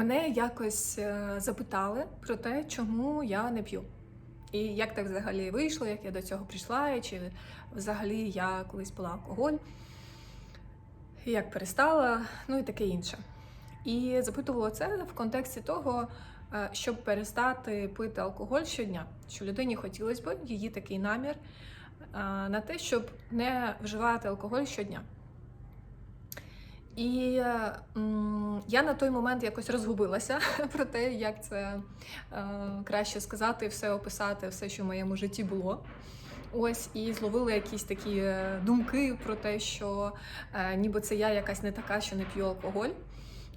Мене якось е, запитали про те, чому я не п'ю. І як так взагалі вийшло, як я до цього прийшла, чи взагалі я колись пила алкоголь, як перестала, ну і таке інше. І запитувала це в контексті того, е, щоб перестати пити алкоголь щодня, що людині хотілося б її такий намір е, на те, щоб не вживати алкоголь щодня. І м, я на той момент якось розгубилася про те, як це е, краще сказати, все описати, все, що в моєму житті було. Ось і зловила якісь такі е, думки про те, що е, ніби це я якась не така, що не п'ю алкоголь.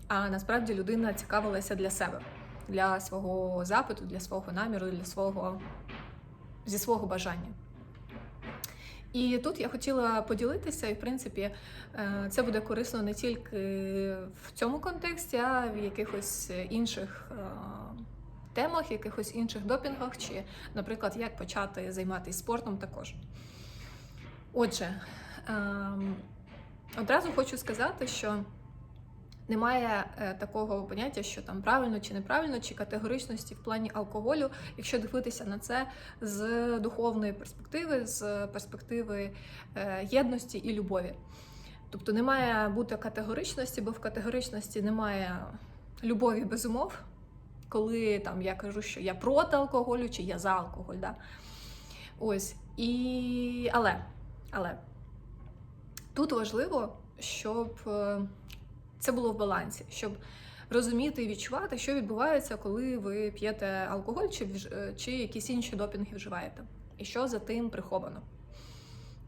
А насправді людина цікавилася для себе, для свого запиту, для свого наміру, для свого зі свого бажання. І тут я хотіла поділитися, і в принципі е, це буде корисно не тільки в цьому контексті, а в якихось інших е, темах, якихось інших допінгах, чи, наприклад, як почати займатися спортом також. Отже, ем, одразу хочу сказати, що немає е, такого поняття, що там правильно чи неправильно, чи категоричності в плані алкоголю, якщо дивитися на це з духовної перспективи, з перспективи е, єдності і любові. Тобто не має бути категоричності, бо в категоричності немає любові без умов, коли там я кажу, що я проти алкоголю чи я за алкоголь. Да? Ось. І... Але, але тут важливо, щоб. Це було в балансі, щоб розуміти і відчувати, що відбувається, коли ви п'єте алкоголь чи, е, чи якісь інші допінги вживаєте, і що за тим приховано.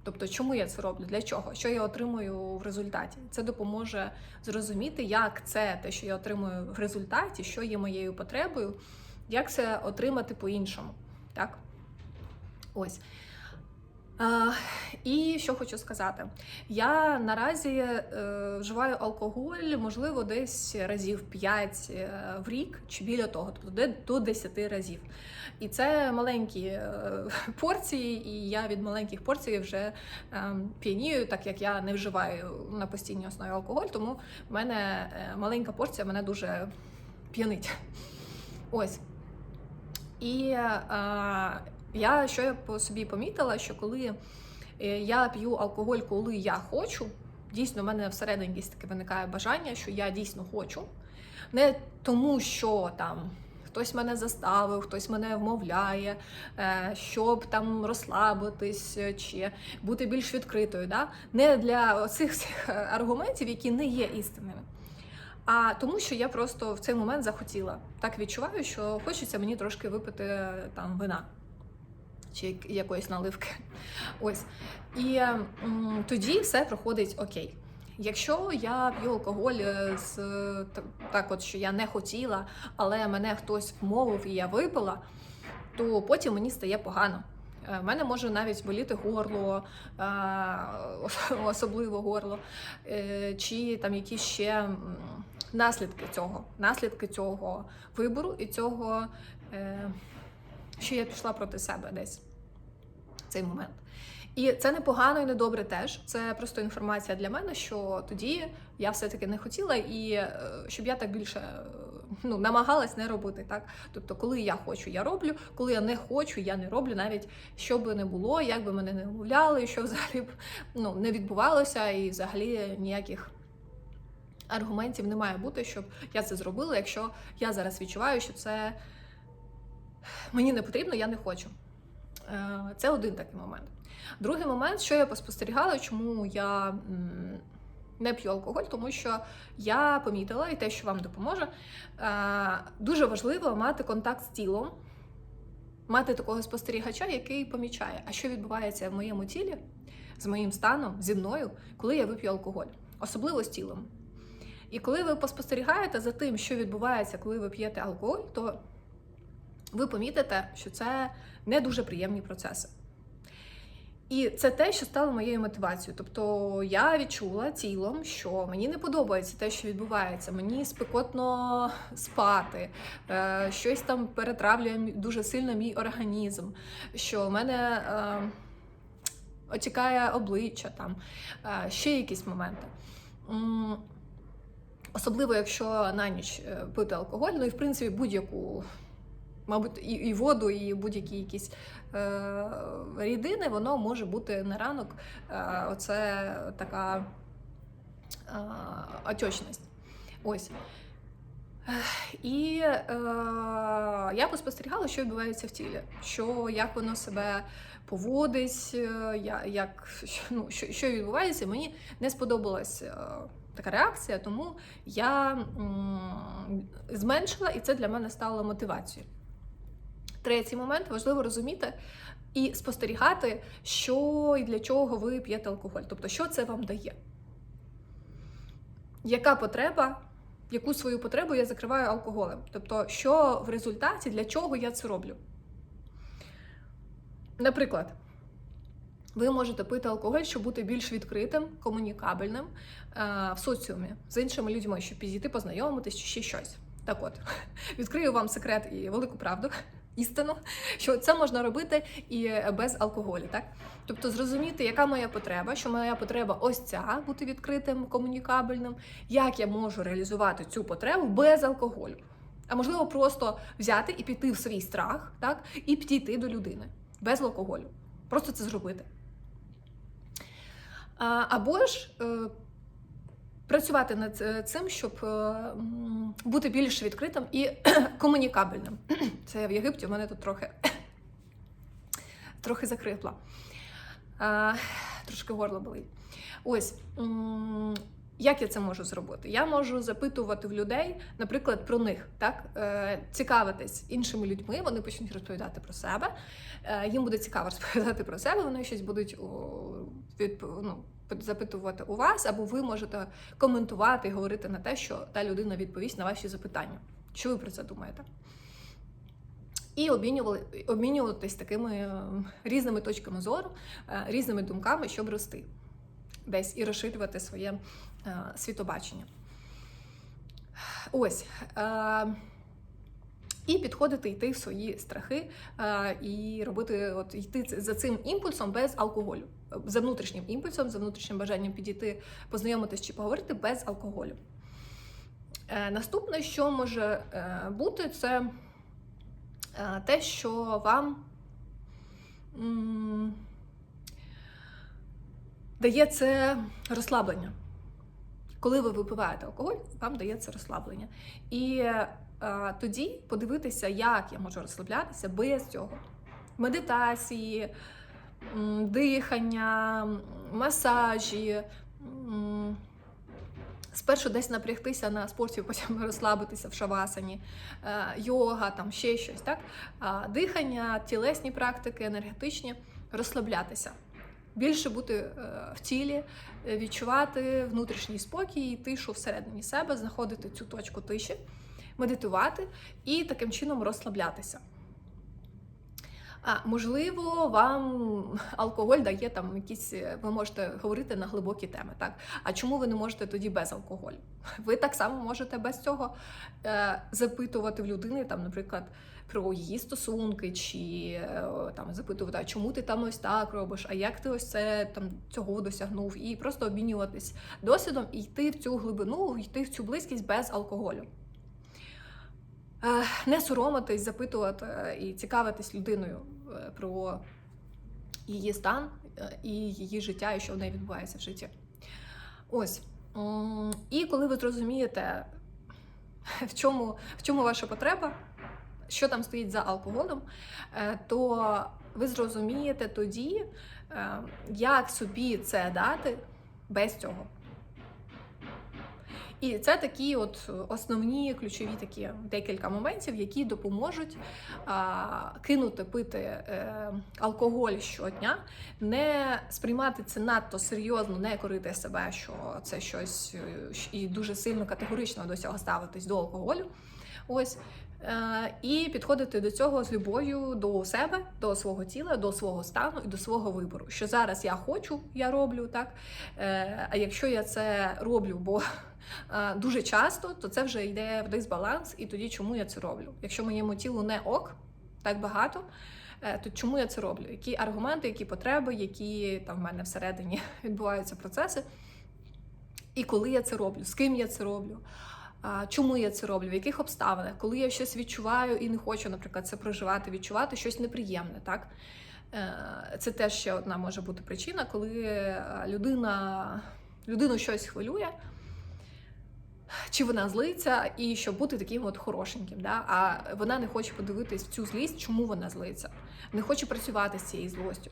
Тобто, чому я це роблю? Для чого? Що я отримую в результаті? Це допоможе зрозуміти, як це те, що я отримую в результаті, що є моєю потребою, як це отримати по-іншому. Так? Ось. І що хочу сказати, я наразі е, вживаю алкоголь, можливо, десь разів 5 е, в рік чи біля того, тобто до 10 разів. І це маленькі е, порції, і я від маленьких порцій вже е, п'янію, так як я не вживаю на постійній основі алкоголь, тому в мене е, маленька порція мене дуже п'янить. Ось. І е, я що я по собі помітила, що коли е, я п'ю алкоголь, коли я хочу, дійсно, в мене всередині таке виникає бажання, що я дійсно хочу. Не тому, що там хтось мене заставив, хтось мене вмовляє, е, щоб там розслабитись е, чи бути більш відкритою. Да? Не для цих всіх аргументів, які не є істинними. А тому, що я просто в цей момент захотіла. Так відчуваю, що хочеться мені трошки випити там вина чи якоїсь наливки. Ось. І тоді все проходить окей. Якщо я п'ю алкоголь е, з так, от що я не хотіла, але мене хтось вмовив і я випила, то потім мені стає погано. Е, В мене може навіть боліти горло, е, особливо горло, е, чи там якісь ще наслідки цього, наслідки цього вибору і цього, е, що я пішла проти себе десь в цей момент. І це не погано і не добре теж. Це просто інформація для мене, що тоді я все-таки не хотіла, і е, щоб я так більше е, ну, намагалась не робити. Так? Тобто, коли я хочу, я роблю, коли я не хочу, я не роблю, навіть що би не було, як би мене не вмовляли, що взагалі б ну, не відбувалося, і взагалі ніяких. Аргументів не має бути, щоб я це зробила, якщо я зараз відчуваю, що це мені не потрібно, я не хочу. Е, Це один такий момент. Другий момент, що я поспостерігала, чому я не п'ю алкоголь, тому що я помітила, і те, що вам допоможе, е, дуже важливо мати контакт з тілом, мати такого спостерігача, який помічає, а що відбувається в моєму тілі з моїм станом, зі мною, коли я вип'ю алкоголь, особливо з тілом. І коли ви поспостерігаєте за тим, що відбувається, коли ви п'єте алкоголь, то ви помітите, що це не дуже приємні процеси. І це те, що стало моєю мотивацією. Тобто я відчула тілом, що мені не подобається те, що відбувається. Мені спекотно спати, е, щось там перетравлює дуже сильно мій організм, що в мене е, отікає обличчя, там, е, ще якісь моменти. Особливо, якщо на ніч пити алкоголь, ну і в принципі будь-яку, мабуть, і, і воду, і будь-які якісь е, рідини, воно може бути на ранок. Е, оце така е, отечність. Ось. І е, я поспостерігала, що відбувається в тілі, що як воно себе поводить, е, я- як, ну, що, що відбувається. Мені не сподобалась е, така реакція, тому я м, зменшила, і це для мене стало мотивацією. Третій момент важливо розуміти і спостерігати, що і для чого ви п'єте алкоголь. Тобто, що це вам дає. Яка потреба, яку свою потребу я закриваю алкоголем? Тобто, що в результаті, для чого я це роблю? Наприклад, ви можете пити алкоголь, щоб бути більш відкритим, комунікабельним е, в соціумі з іншими людьми, щоб підійти, познайомитись чи ще щось. Так от, відкрию вам секрет і велику правду, істину, що це можна робити і без алкоголю. Так? Тобто зрозуміти, яка моя потреба, що моя потреба ось ця бути відкритим, комунікабельним, як я можу реалізувати цю потребу без алкоголю. А можливо, просто взяти і піти в свій страх, так, і підійти до людини без алкоголю. Просто це зробити. Або ж е, працювати над е, цим, щоб е, бути більш відкритим і комунікабельним. Це я в Єгипті, у мене тут трохи, трохи закрипла. Трошки горло болить. Ось. Як я це можу зробити? Я можу запитувати в людей, наприклад, про них, так е, цікавитись іншими людьми. Вони почнуть розповідати про себе. Е, їм буде цікаво розповідати про себе. Вони щось будуть ну, запитувати у вас, або ви можете коментувати і говорити на те, що та людина відповість на ваші запитання. Що ви про це думаєте? І обмінюватись такими е, різними точками зору, е, різними думками, щоб рости десь і розширювати своє е, світобачення. Ось. Е, і підходити, йти в свої страхи е, і робити, от йти за цим імпульсом без алкоголю, за внутрішнім імпульсом, за внутрішнім бажанням підійти, познайомитись чи поговорити без алкоголю. Е, наступне, що може е, бути, це е, те, що вам дає це розслаблення. Коли ви випиваєте алкоголь, вам дає це розслаблення. І е, тоді подивитися, як я можу розслаблятися без цього. Медитації, дихання, масажі. Спершу десь напрягтися на спорті, потім розслабитися в шавасані, е, йога, там ще щось, так? Дихання, тілесні практики, енергетичні, розслаблятися. Більше бути е, в тілі, е, відчувати внутрішній спокій, тишу всередині себе, знаходити цю точку тиші, медитувати і таким чином розслаблятися. А можливо, вам алкоголь дає там якісь, е, ви можете говорити на глибокі теми. Так, а чому ви не можете тоді без алкоголю? Ви так само можете без цього е, запитувати в людини, там, наприклад, про її стосунки, чи е, там запитувати, а чому ти там ось так робиш, а як ти ось це там цього досягнув, і просто обмінюватись досвідом і йти в цю глибину, йти в цю близькість без алкоголю. Е, Не соромитись, запитувати е, і цікавитись людиною е, про її стан і її життя, і що в неї відбувається в житті. Ось. І коли ви зрозумієте, в чому, в чому ваша потреба, що там стоїть за алкоголем, то ви зрозумієте тоді, як собі це дати без цього. І це такі от основні ключові такі декілька моментів, які допоможуть а, кинути пити е, алкоголь щодня, не сприймати це надто серйозно, не корити себе, що це щось е, і дуже сильно категорично до цього ставитись до алкоголю. Ось. Е, І підходити до цього з любов'ю до себе, до свого тіла, до свого стану і до свого вибору. Що зараз я хочу, я роблю так. Е, А якщо я це роблю, бо е, дуже часто, то це вже йде в дисбаланс, і тоді чому я це роблю? Якщо моєму тілу не ок, так багато. То чому я це роблю? Які аргументи, які потреби, які там в мене всередині відбуваються процеси, і коли я це роблю, з ким я це роблю, чому я це роблю, в яких обставинах, коли я щось відчуваю і не хочу, наприклад, це проживати, відчувати щось неприємне, так? Е, Це теж ще одна може бути причина, коли е, людина, людину щось хвилює, чи вона злиться, і щоб бути таким от хорошеньким. Да? А вона не хоче подивитись в цю злість, чому вона злиться, не хоче працювати з цією злостю,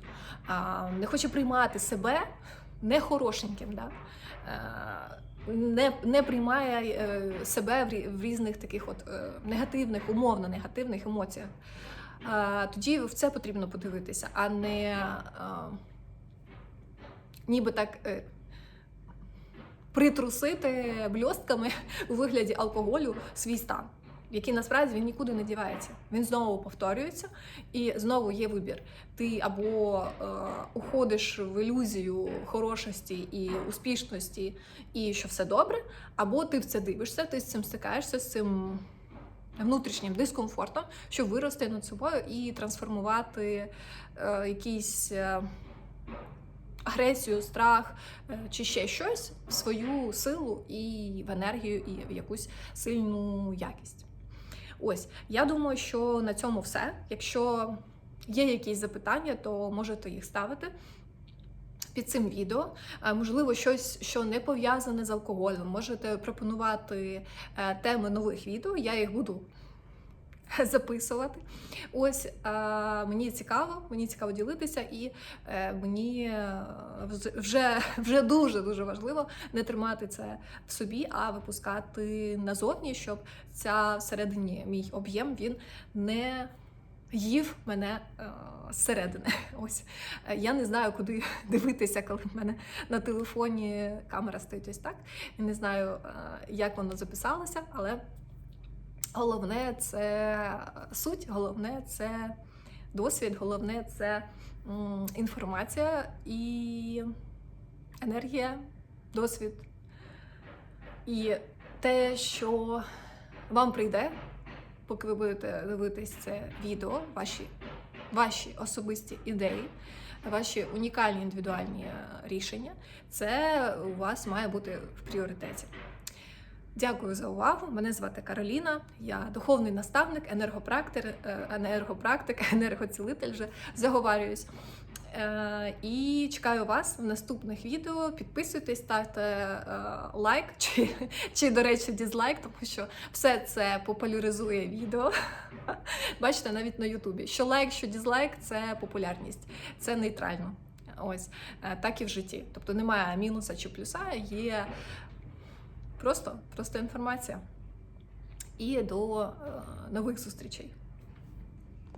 не хоче приймати себе нехорошеньким. Да? Не, не приймає е, себе в різних таких от е, негативних, умовно негативних емоціях. Тоді в це потрібно подивитися, а не ніби так е, притрусити бльостками у вигляді алкоголю свій стан, який насправді він нікуди не дівається. Він знову повторюється, і знову є вибір. Ти або е, уходиш в ілюзію хорошості і успішності, і що все добре, або ти в це дивишся, ти з цим стикаєшся, з цим внутрішнім дискомфортом, щоб вирости над собою і трансформувати е, якісь. Е, агресію, страх е, чи ще щось в свою силу і в енергію, і в якусь сильну якість. Ось, я думаю, що на цьому все. Якщо є якісь запитання, то можете їх ставити. Під цим відео, Е, можливо, щось, що не пов'язане з алкоголем, можете пропонувати е, теми нових відео, я їх буду записувати. Ось е, мені цікаво, мені цікаво ділитися, і е, мені е, вже, вже дуже дуже важливо не тримати це в собі, а випускати назовні, щоб ця всередині мій об'єм він не їв мене зсередини. Ось я не знаю, куди дивитися, коли в мене на телефоні камера стоїть ось так. Не знаю, як воно записалося, але головне це суть, головне це досвід, головне це інформація і енергія, досвід. І те, що вам прийде, поки ви будете дивитись це відео, ваші, ваші особисті ідеї, ваші унікальні індивідуальні е, рішення, це у вас має бути в пріоритеті. Дякую за увагу. Мене звати Кароліна. Я духовний наставник, енергопрактик, е, енергопрактик, енергоцілитель вже заговарююсь. Е, І чекаю вас в наступних відео. Підписуйтесь, ставте е, лайк чи, чи, до речі, дізлайк, тому що все це популяризує відео. Бачите, навіть на Ютубі. Що лайк, що дізлайк це популярність, це нейтрально. Ось так і в житті. Тобто немає мінуса чи плюса, є просто, просто інформація. І до е, нових зустрічей.